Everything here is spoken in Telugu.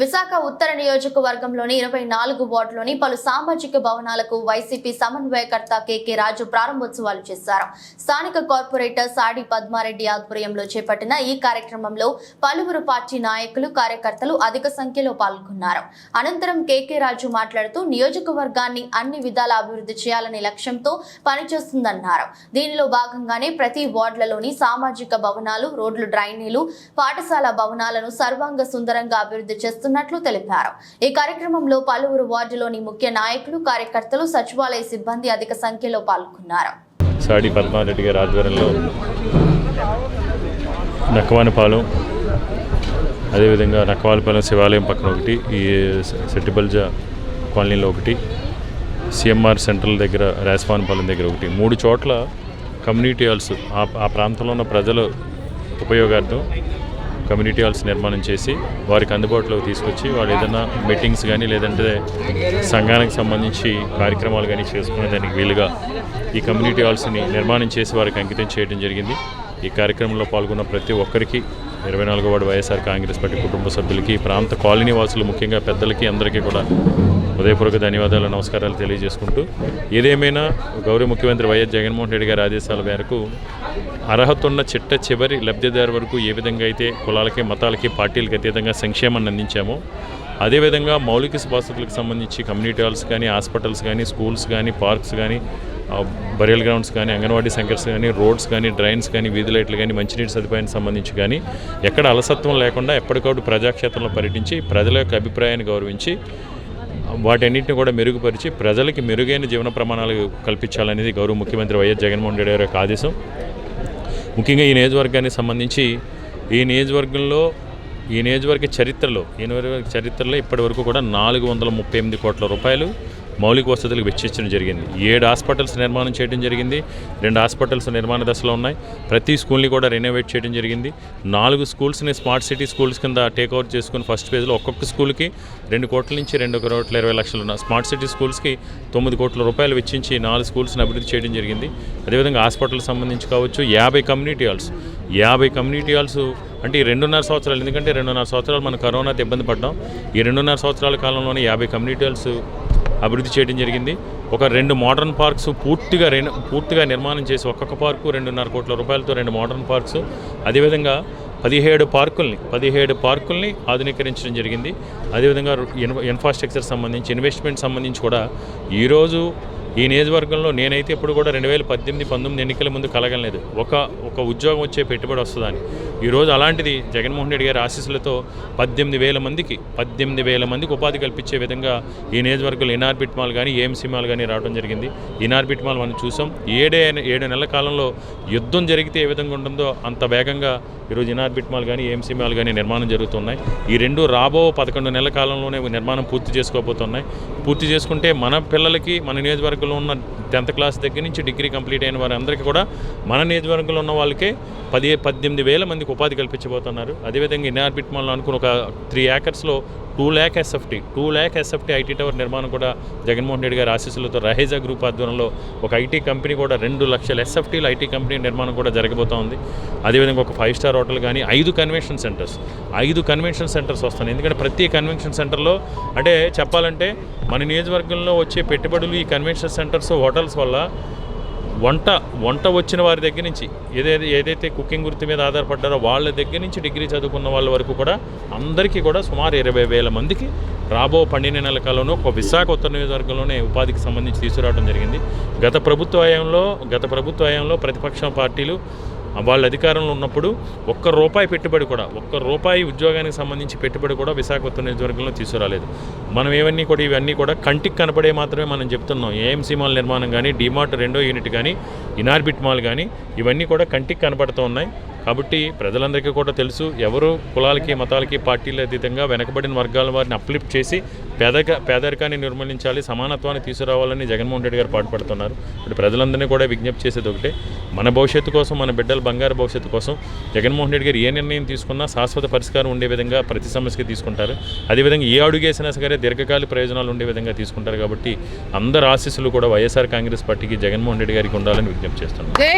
విశాఖ ఉత్తర నియోజకవర్గంలోని ఇరవై నాలుగు వార్డులోని పలు సామాజిక భవనాలకు వైసీపీ సమన్వయకర్త కేకే రాజు ప్రారంభోత్సవాలు చేశారు. స్థానిక కార్పొరేటర్ సాడి పద్మారెడ్డి ఆధ్వర్యంలో చేపట్టిన ఈ కార్యక్రమంలో పలువురు పార్టీ నాయకులు కార్యకర్తలు అధిక సంఖ్యలో పాల్గొన్నారు. అనంతరం కేకే రాజు మాట్లాడుతూ నియోజకవర్గాన్ని అన్ని విధాల అభివృద్ధి చేయాలనే లక్ష్యంతో పనిచేస్తుందన్నారు. దీనిలో భాగంగానే ప్రతి వార్డులలోని సామాజిక భవనాలు రోడ్లు డ్రైనేలు పాఠశాల భవనాలను సర్వాంగ సుందరంగా అభివృద్ధి చేస్తున్నట్లు తెలిపారు. ఈ కార్యక్రమంలో పలువురు వార్డులోని ముఖ్య నాయకులు కార్యకర్తలు సచివాలయ సిబ్బంది అధిక సంఖ్యలో పాల్గొన్నారు. సాడి పద్మారెడ్డి గారి ఆధ్వర్యంలో నక్కవానిపాలెం అదేవిధంగా నక్కవానిపాలెం శివాలయం పక్కన ఒకటి ఈ సెట్టిబల్జ కాలనీలో ఒకటి సిఎంఆర్ సెంట్రల్ దగ్గర రాజపానిపాలెం దగ్గర ఒకటి. మూడు చోట్ల కమ్యూనిటీ హాల్స్ ఆ ఆ ప్రాంతంలో ఉన్న ప్రజలు ఉపయోగార్థం కమ్యూనిటీ హాల్స్ నిర్మాణం చేసి వారికి అందుబాటులోకి తీసుకొచ్చి వాళ్ళు ఏదైనా మీటింగ్స్ కానీ లేదంటే సంఘానికి సంబంధించి కార్యక్రమాలు కానీ చేసుకునే దానికి వీలుగా ఈ కమ్యూనిటీ హాల్స్ని నిర్మాణం చేసి వారికి అంకితం చేయడం జరిగింది. ఈ కార్యక్రమంలో పాల్గొన్న ప్రతి ఒక్కరికి ఇరవై నాలుగో వాడు వైఎస్ఆర్ కాంగ్రెస్ పార్టీ కుటుంబ సభ్యులకి ఈ ప్రాంత కాలనీ వాసులు ముఖ్యంగా పెద్దలకి అందరికీ కూడా హృదయపూర్వక ధన్యవాదాలు నమస్కారాలు తెలియజేసుకుంటూ ఏదేమైనా గౌరవ ముఖ్యమంత్రి వైఎస్ జగన్మోహన్ రెడ్డి గారి ఆదేశాల మేరకు అర్హత ఉన్న చిట్ట చివరి లబ్ధిదారు వరకు ఏ విధంగా అయితే కులాలకి మతాలకి పార్టీలకి అతీతంగా సంక్షేమాన్ని అందించామో అదేవిధంగా మౌలిక వసతులకు సంబంధించి కమ్యూనిటీ హాల్స్ కానీ హాస్పిటల్స్ కానీ స్కూల్స్ కానీ పార్క్స్ కానీ బరియల్ గ్రౌండ్స్ కానీ అంగన్వాడీ సెంటర్స్ కానీ రోడ్స్ కానీ డ్రైన్స్ కానీ వీధి లైట్లు కానీ మంచినీటి సదుపాయానికి సంబంధించి కానీ ఎక్కడ అలసత్వం లేకుండా ఎప్పటికప్పుడు ప్రజాక్షేత్రంలో పర్యటించి ప్రజల యొక్క అభిప్రాయాన్ని గౌరవించి వాటన్నింటిని కూడా మెరుగుపరిచి ప్రజలకి మెరుగైన జీవన ప్రమాణాలు కల్పించాలనేది గౌరవ ముఖ్యమంత్రి వైఎస్ జగన్మోహన్ రెడ్డి గారి యొక్క ఆదేశం. ముఖ్యంగా ఈ నియోజకవర్గానికి సంబంధించి ఈ నియోజకవర్గంలో ఈ నియోజకవర్గ చరిత్రలో ఈ నియోజకవర్గ చరిత్రలో ఇప్పటివరకు కూడా నాలుగు వందల ముప్పై ఎనిమిది కోట్ల రూపాయలు మౌలిక వసతులకు వెచ్చించడం జరిగింది. ఏడు హాస్పిటల్స్ నిర్మాణం చేయడం జరిగింది. రెండు హాస్పిటల్స్ నిర్మాణ దశలో ఉన్నాయి. ప్రతి స్కూల్ని కూడా రెనోవేట్ చేయడం జరిగింది. నాలుగు స్కూల్స్ని స్మార్ట్ సిటీ స్కూల్స్ కింద టేక్ ఓవర్ చేసుకుని ఫస్ట్ ఫేజ్లో ఒక్కొక్క స్కూల్కి రెండు కోట్ల నుంచి రెండు కోట్ల ఇరవై లక్షలు ఉన్న స్మార్ట్ సిటీ స్కూల్స్కి తొమ్మిది కోట్ల రూపాయలు వెచ్చించి నాలుగు స్కూల్స్ని అభివృద్ధి చేయడం జరిగింది. అదేవిధంగా హాస్పిటల్ సంబంధించి కావచ్చు యాభై కమ్యూనిటీ హాల్స్ యాభై కమ్యూనిటీ హాల్స్ అంటే ఈ రెండున్నర సంవత్సరాలు ఎందుకంటే రెండున్నర సంవత్సరాలు మనం కరోనాతో ఇబ్బంది పడ్డాం. ఈ రెండున్నర సంవత్సరాల కాలంలోనే యాభై కమ్యూనిటీ హాల్స్ అభివృద్ధి చేయడం జరిగింది. ఒక రెండు మోడర్న్ పార్క్స్ పూర్తిగా పూర్తిగా నిర్మాణం చేసి ఒక్కొక్క పార్కు రెండున్నర కోట్ల రూపాయలతో రెండు మోడర్న్ పార్క్స్. అదేవిధంగా పదిహేడు పార్కుల్ని పదిహేడు పార్కుల్ని ఆధునీకరించడం జరిగింది. అదేవిధంగా ఇన్- ఇన్ఫ్రాస్ట్రక్చర్ సంబంధించి ఇన్వెస్ట్మెంట్ సంబంధించి కూడా ఈరోజు ఈ నియోజకవర్గంలో నేనైతే ఇప్పుడు కూడా రెండు వేల పద్దెనిమిది పంతొమ్మిది ఎన్నికల ముందు కలగలేదు. ఒక ఒక ఉద్యోగం వచ్చే పెట్టుబడి వస్తుందని. ఈరోజు అలాంటిది జగన్మోహన్ రెడ్డి గారి ఆశీస్సులతో పద్దెనిమిది వేల మందికి పద్దెనిమిది వేల మందికి ఉపాధి కల్పించే విధంగా ఈ నియోజకవర్గంలో ఇనార్బిట్ మాల్ కానీ ఏఎంసీ మాల్ కానీ రావడం జరిగింది. ఇనార్బిట్ మాల్ మనం చూసాం. ఏడే ఏడు నెలల కాలంలో యుద్ధం జరిగితే ఏ విధంగా ఉంటుందో అంత వేగంగా ఈరోజు ఇనార్బిట్ మాల్ కానీ ఏఎంసీ మాల్ కానీ నిర్మాణం జరుగుతున్నాయి. ఈ రెండు రాబో పదకొండు నెలల కాలంలోనే నిర్మాణం పూర్తి చేసుకోబోతున్నాయి. పూర్తి చేసుకుంటే మన పిల్లలకి మన నియోజకవర్గంలో ఉన్న టెన్త్ క్లాస్ దగ్గర నుంచి డిగ్రీ కంప్లీట్ అయిన వారందరికీ కూడా మన నియోజకవర్గంలో ఉన్న వాళ్ళకే పది పద్దెనిమిది వేల మందికి ఉపాధి కల్పించబోతున్నారు. అదేవిధంగా ఇన్ఆర్బిట్ మాల్ అనుకుని ఒక three ఏకర్స్లో two lakh SFT two lakh SFT IT tower నిర్మాణం కూడా జగన్మోహన్ రెడ్డి గారి ఆశీస్సులతో రహేజా గ్రూప్ ఆధ్వర్యంలో ఒక ఐటీ కంపెనీ కూడా రెండు లక్షల ఎస్ఎఫ్టీలు ఐటీ కంపెనీ నిర్మాణం కూడా జరగబోతా ఉంది. అదేవిధంగా ఒక ఫైవ్ స్టార్ హోటల్ కానీ ఐదు కన్వెన్షన్ సెంటర్స్ ఐదు కన్వెన్షన్ సెంటర్స్ వస్తున్నాయి. ఎందుకంటే ప్రతి కన్వెన్షన్ సెంటర్లో అంటే చెప్పాలంటే మన నియోజకవర్గంలో వచ్చే పెట్టుబడులు ఈ కన్వెన్షన్ సెంటర్స్ హోటల్స్ వల్ల వంట వంట వచ్చిన వారి దగ్గర నుంచి ఏదైతే ఏదైతే కుకింగ్ వృత్తి మీద ఆధారపడ్డారో వాళ్ళ దగ్గర నుంచి డిగ్రీ చదువుకున్న వాళ్ళ వరకు కూడా అందరికీ కూడా సుమారు ఇరవై వేల మందికి రాబో పన్నెండు నెలల కాలంలో ఒక విశాఖ ఉత్తర నియోజకవర్గంలోనే ఉపాధికి సంబంధించి తీసుకురావడం జరిగింది. గత ప్రభుత్వ హయాంలో గత ప్రభుత్వ హయాంలో ప్రతిపక్ష పార్టీలు వాళ్ళ అధికారంలో ఉన్నప్పుడు ఒక్క రూపాయి పెట్టుబడి కూడా ఒక్క రూపాయి ఉద్యోగానికి సంబంధించి పెట్టుబడి కూడా విశాఖపట్నం నియోజకవర్గంలో తీసుకురాలేదు. మనం ఏవన్నీ కూడా ఇవన్నీ కూడా కంటికి కనపడే మాత్రమే మనం చెప్తున్నాం. ఏఎంసీ మాల్ నిర్మాణం కానీ డిమార్ట్ రెండో యూనిట్ కానీ ఇనార్బిట్ మాల్ కానీ ఇవన్నీ కూడా కంటికి కనపడుతూ ఉన్నాయి. కాబట్టి ప్రజలందరికీ కూడా తెలుసు ఎవరు కులాలకి మతాలకి పార్టీల అతీతంగా వెనకబడిన వర్గాల వారిని అప్లిఫ్ట్ చేసి పేదక పేదరికాన్ని నిర్మూలించాలి సమానత్వాన్ని తీసుకురావాలని జగన్మోహన్ రెడ్డి గారు పాటుపడుతున్నారు. ఇప్పుడు ప్రజలందరినీ కూడా విజ్ఞప్తి చేసేది ఒకటే మన భవిష్యత్తు కోసం మన బిడ్డల బంగారు భవిష్యత్తు కోసం జగన్మోహన్ రెడ్డి గారు ఏ నిర్ణయం తీసుకున్నా శాశ్వత పరిష్కారం ఉండే విధంగా ప్రతి సమస్యకి తీసుకుంటారు. అదేవిధంగా ఏ అడుగేసినా సరే దీర్ఘకాలిక ప్రయోజనాలు ఉండే విధంగా తీసుకుంటారు కాబట్టి అందరు ఆశీస్సులు కూడా వైఎస్ఆర్ కాంగ్రెస్ పార్టీకి జగన్మోహన్ రెడ్డి గారికి ఉండాలని విజ్ఞప్తి చేస్తున్నారు